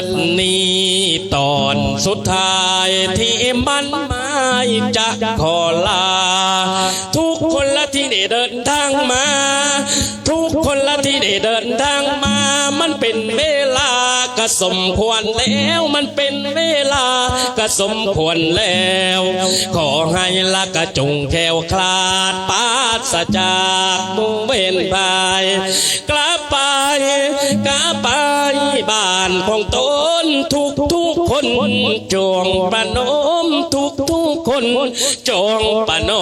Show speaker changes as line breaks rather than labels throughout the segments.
บัดนี้ตอนสุดท้ายที่มันหมายจะขอลา ทุกคนละที่ได้เดินทางมา ทุกคนละที่ได้เดินทางมา มันเป็นเวลา ก็สมควรแล้วมันเป็นเวลาก็สมควรแล้ว ขอให้ละกระจงแควคลาดปราศจากมุเวนภายกลับไปกลับไปบ้านของตนทุกทุกคนจงประนมทุกทุกคนจงประน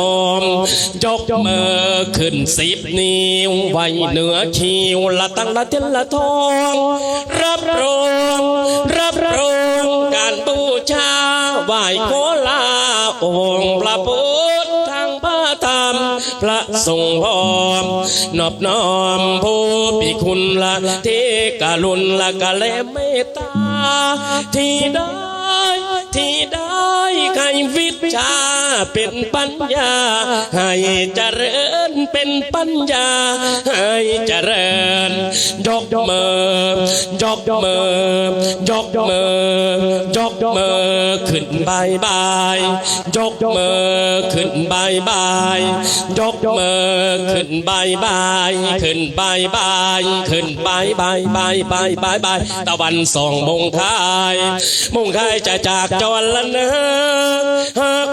มยกมือขึ้นสิบนิ้วไว้เหนือคิวละตั้งละเทนละทองรับ องค์พระพุทธทางพระธรรมพระสงฆ์พร้อมนอบน้อมผู้ปีคุณละที่กรุณละกะเลเมตตาที่ได้ที่ได้ใครวิชา เป็นปัญญา ให้เจริญเป็นปัญญา ให้เจริญยกมือยกมือยกมือยกมือขึ้นบายบายยกมือขึ้นบายบายยกมือขึ้นบายบายขึ้นบายบายขึ้นบายบายบายบายบายบายตะวันส่องมงคายมงคายจะจากจรละเนอ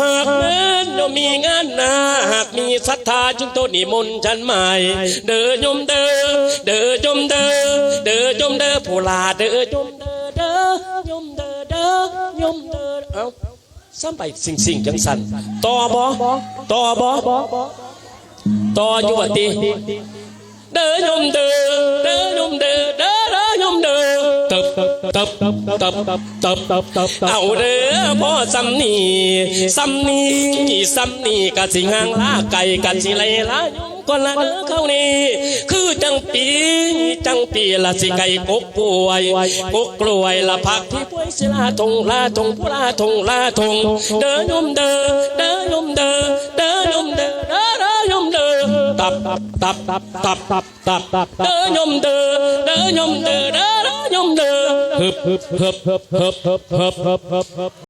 หากแม้นเรามีงานนาหากมีศรัทธาจึงโตนิมนต์ฉันใหม่เด้อยมเด้อเด้อยมเด้อเด้อยมเด้อผู้ลาเด้อยมเด้อเด้อยมเด้อเด้อยมเด้อเอ้าซ้ำไปสิ่งสิ่งจังสันต่อบ่ต่อบ่ต่ออยู่ว่าติเด้อยมเด้อเด้อยมเด้อเด้อ ตับตับตับตับตับตับตับตับเอาเด้อพ่อซ้ำนี่ซ้ำนี่ซ้ำนี่กะสิงางลาไก่กะสิไลลาก็ละเข้านี่คือจังปีจังปีละสิไก่กกกล้วยกกกล้วยละผักที่ป่วยสิลาทงลาทงผู้ลาทงลาทงเด้อโยมเด้อเด้อโยมเด้อเด้อโยมเด้อเด้อเด้อโยมเด้อตับตับตับตับตับตับตับเด้อโยมเด้อเด้อโยมเด้อเด้อ องเดินฮึบฮึบฮึบฮึบฮึบฮึบ